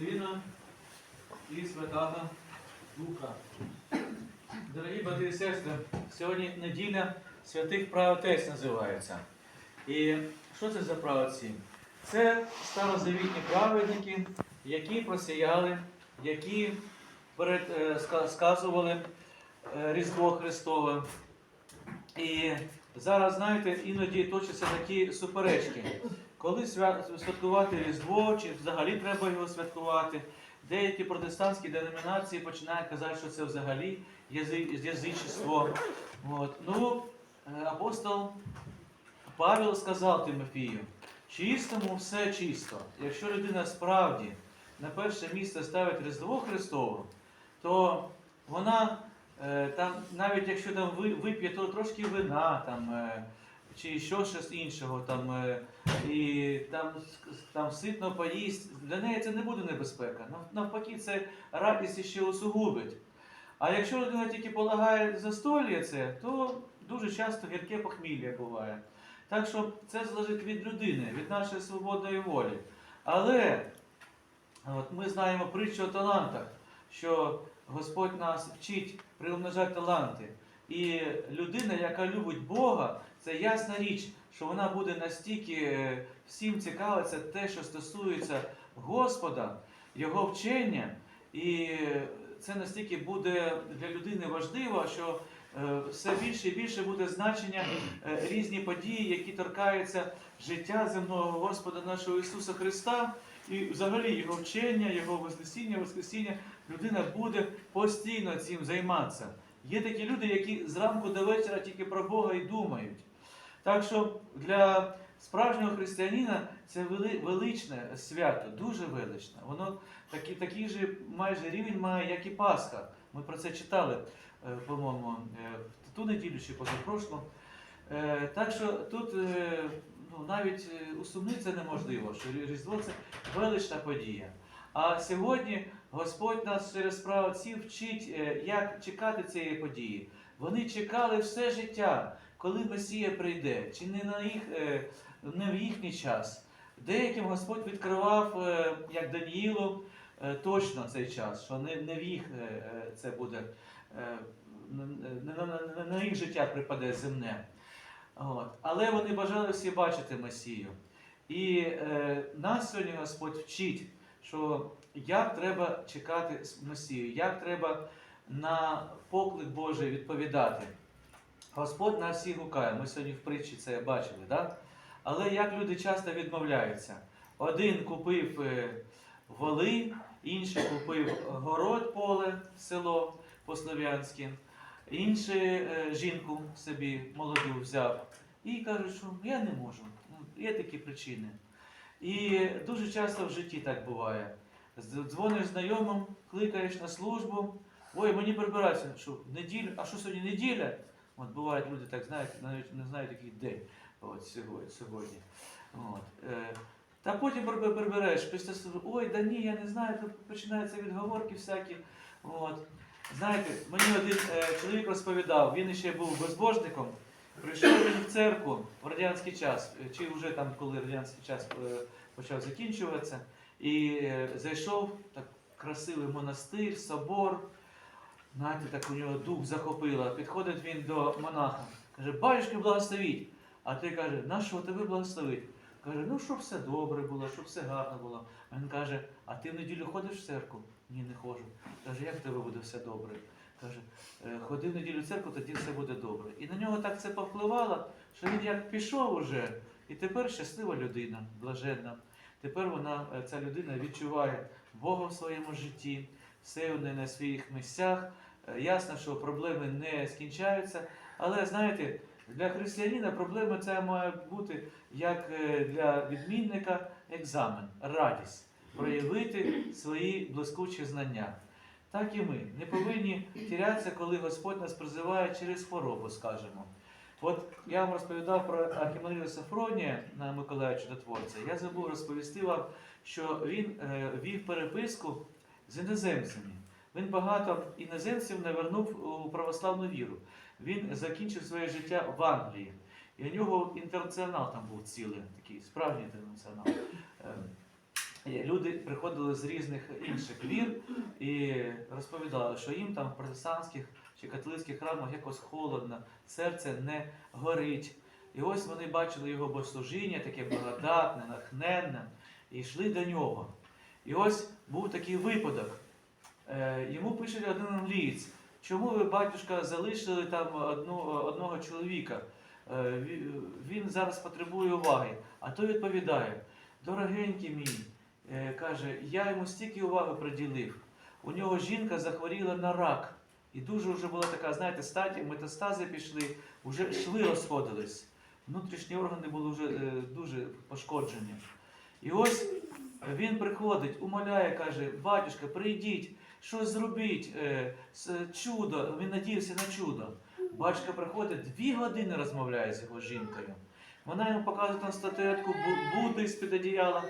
Сина і Святого Духа. Дорогі брати і сестри, сьогодні неділя святих правотець називається. І що це за правоці? Це старозавітні праведники, які просіяли, які е, ска- сказували е, Різдво Христове. І зараз, знаєте, іноді точаться такі суперечки. Коли свя- святкувати Різдво, чи взагалі треба його святкувати. Деякі протестантські деномінації починають казати, що це взагалі язичество. От. Ну, е, апостол Павел сказав Тимофію, чистому все чисто. Якщо людина справді на перше місце ставить Різдво Христове, то вона е, там, навіть якщо там вип'є то трошки вина там, е, чи що щось іншого, там, е, і там, там ситно поїсть, для неї це не буде небезпека. Нав- Навпаки, це радість ще усугубить. А якщо людина тільки полагає застолля це, то дуже часто гірке похмілля буває. Так що це залежить від людини, від нашої свободної волі. Але от ми знаємо притчу о талантах, що Господь нас вчить приумножати таланти. І людина, яка любить Бога, це ясна річ, що вона буде настільки е, всім цікавиться те, що стосується Господа, Його вчення, і це настільки буде для людини важливо, що е, все більше і більше буде значення е, різні події, які торкаються життя земного Господа нашого Ісуса Христа, і взагалі Його вчення, Його Вознесіння, Воскресіння, людина буде постійно цим займатися. Є такі люди, які зранку до вечора тільки про Бога і думають. Так що для справжнього християнина це величне свято, дуже величне. Воно такий, такий же майже рівень має, як і Пасха. Ми про це читали, е, по-моєму, е, в ту неділю чи позапрошлу. Е, Так що тут е, ну, навіть е, усумнитися неможливо, що Різдво це велична подія. А сьогодні Господь нас через право вчить, е, як чекати цієї події. Вони чекали все життя, коли Месія прийде, чи не на їх, е, не в їхній час. Деяким Господь відкривав, е, як Даніїлу, е, точно цей час, що не, не в їх це буде, не, не на їх життя припаде земне. От. Але вони бажали всі бачити Месію. І е, нас сьогодні Господь вчить, що як треба чекати Месію, як треба на поклик Божий відповідати. Господь нас всіх гукає. Ми сьогодні в притчі це бачили, да? але як люди часто відмовляються. Один купив е, воли, інший купив город, поле, село по-слов'янськи, інший е, жінку собі молоду взяв і каже, що я не можу. Є такі причини. І дуже часто в житті так буває. Дзвониш знайомим, кликаєш на службу. Ой, мені прибиратися, що в неділю, а що сьогодні неділя? От бувають люди так знають, навіть не знають, який день от, сьогодні. От. Е, та потім приб- прибереш після ой, да ні, я не знаю, тут починаються відговорки всякі. От. Знаєте, мені один е, чоловік розповідав, він ще був безбожником. Прийшов він в церкву в радянський час, е, чи вже там, коли радянський час почав закінчуватися, і зайшов так красивий монастир, собор. Знаєте, так у нього дух захопило. Підходить він до монаха, каже, батюшки благословіть. А той каже, на що тебе благословить? Каже, ну щоб все добре було, щоб все гарно було. А він каже, а ти в неділю ходиш в церкву? Ні, не ходжу. Каже, як в тебе буде все добре? Каже, «Е, ходи в неділю в церкву, тоді все буде добре. І на нього так це повпливало, що він як пішов уже, і тепер щаслива людина, блаженна. Тепер вона, е, ця людина відчуває Бога в своєму житті, все вони на своїх місцях. Е, Ясно, що проблеми не скінчаються, але знаєте, для християнина проблема ця має бути як е, для відмінника екзамен, радість, проявити свої блискучі знання. Так і ми не повинні тірятися, коли Господь нас призиває через хворобу, скажімо. От я вам розповідав про Архімандрія Сафронія на Миколая Чудотворця. Я забув розповісти вам, що він е, вів переписку з іноземцями. Він багато іноземців навернув у православну віру. Він закінчив своє життя в Англії. І у нього інтернаціонал там був цілий, такий справжній інтернаціонал. Е, е, люди приходили з різних інших вір і розповідали, що їм там в протестантських чи католицьких храмах якось холодно, серце не горить. І ось вони бачили його богослужіння, таке благодатне, натхненне, і йшли до нього. І ось був такий випадок. Е, Йому пише один англієць, чому ви, батюшка, залишили там одну, одного чоловіка? Е, Він зараз потребує уваги. А той відповідає: дорогенький мій, е, каже, я йому стільки уваги приділив. У нього жінка захворіла на рак. І дуже вже була така, знаєте, стадія, метастази пішли, вже шви розходились. Внутрішні органи були вже дуже пошкоджені. І ось він приходить, умоляє, каже, батюшка, прийдіть, щось зробіть, е, чудо. Він надіявся на чудо. Батюшка приходить, дві години розмовляє з його жінкою. Вона йому показує там статуетку Бу- Будди з-під одіяла.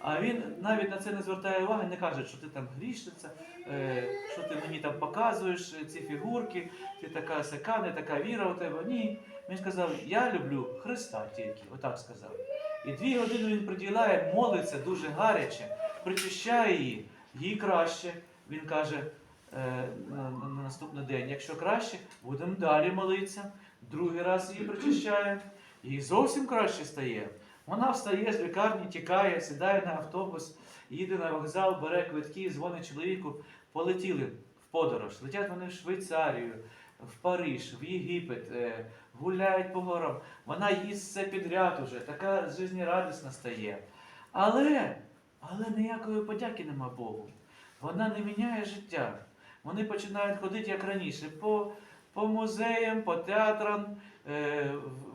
А він навіть на це не звертає уваги, не каже, що ти там грішниця, е, що ти мені там показуєш е, ці фігурки, ти така сяка, не така віра у тебе. Ні. Він сказав, я люблю Христа тільки, отак сказав. І дві години він приділяє, молиться дуже гаряче, причищає її, їй краще. Він каже е, на, на- на наступний день, якщо краще, будемо далі молитися. Другий раз її причищає, їй зовсім краще стає. Вона встає з лікарні, тікає, сідає на автобус, їде на вокзал, бере квитки, дзвонить чоловіку. Полетіли в подорож. Летять вони в Швейцарію, в Париж, в Єгипет, е, гуляють по горам. Вона їсть все підряд уже, така жизнерадісна стає. Але, але ніякої подяки нема Богу. Вона не міняє життя. Вони починають ходити як раніше, по, по музеям, по театрам, е,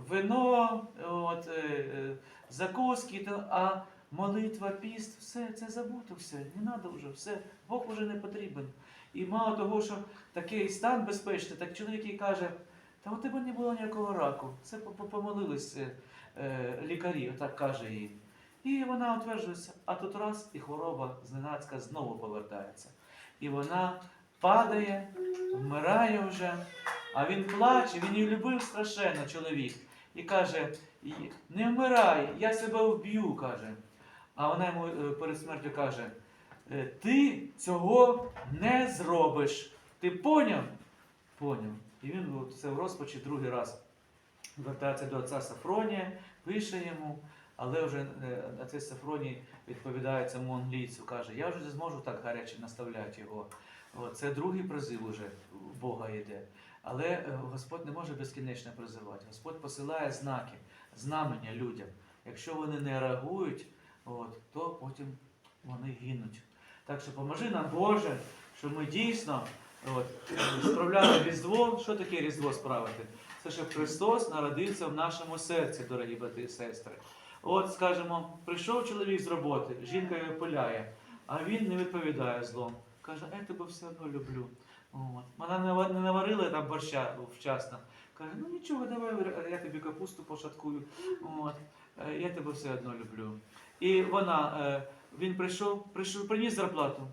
вино, от, е, е, закуски, а молитва, піст, все це забуто, все, не треба вже, все, Бог вже не потрібен. І мало того, що такий стан безпечний, так чоловік їй каже, та у тебе не було ніякого раку. Це по- по- помолились е, е, лікарі, отак каже їй. І вона утверджується, а тут раз і хвороба зненацька знову повертається. І вона падає, вмирає вже, а він плаче, він її любив страшенно, чоловік. І каже: не вмирай, я себе вб'ю, каже. А вона йому е, перед смертю каже: «Е, ти цього не зробиш. Ти поняв? Поняв. І він це в розпачі другий раз звертається до отця Сафронія, пише йому, але вже е, отець Сафроній відповідає цьому англійцю, каже, я вже не зможу так гаряче наставляти його. Це другий призив уже Бога йде. Але е, Господь не може безкінечно призивати. Господь посилає знаки, знамення людям. Якщо вони не реагують, от, то потім вони гинуть. Так що поможи нам, Боже, щоб ми дійсно от, справляли Різдво. Що таке Різдво справити? Це щоб Христос народився в нашому серці, дорогі брати і сестри. От, скажімо, прийшов чоловік з роботи, жінка його пиляє, а він не відповідає злом. Каже, я тебе все одно люблю. От. Вона не наварила там борща вчасно. Каже, ну нічого, давай я тобі капусту пошаткую. От. Е, Я тебе все одно люблю. І вона, е, він прийшов, прийшов, приніс зарплату.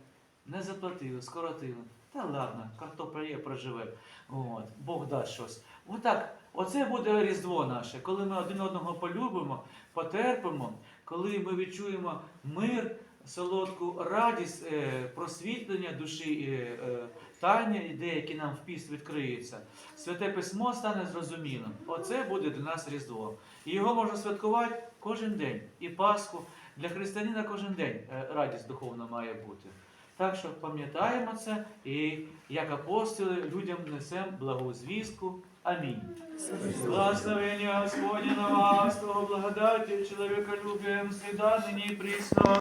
Не заплатили, скоротили. Та ладно, картопля проживе. От, Бог дасть щось. Отак, оце буде Різдво наше, коли ми один одного полюбимо, потерпимо, коли ми відчуємо мир, солодку радість, е, просвітлення душі, е, е, тайні, деякі нам в піст відкриються. Святе письмо стане зрозумілим. Оце буде для нас Різдво. Його можна святкувати кожен день. І Пасху для християнина кожен день е, радість духовна має бути. Так що пам'ятаємо це і як апостоли людям несемо благу звістку. Амінь. Благословення Господня на вас, того благодаті, чоловіка любим, нині і присно.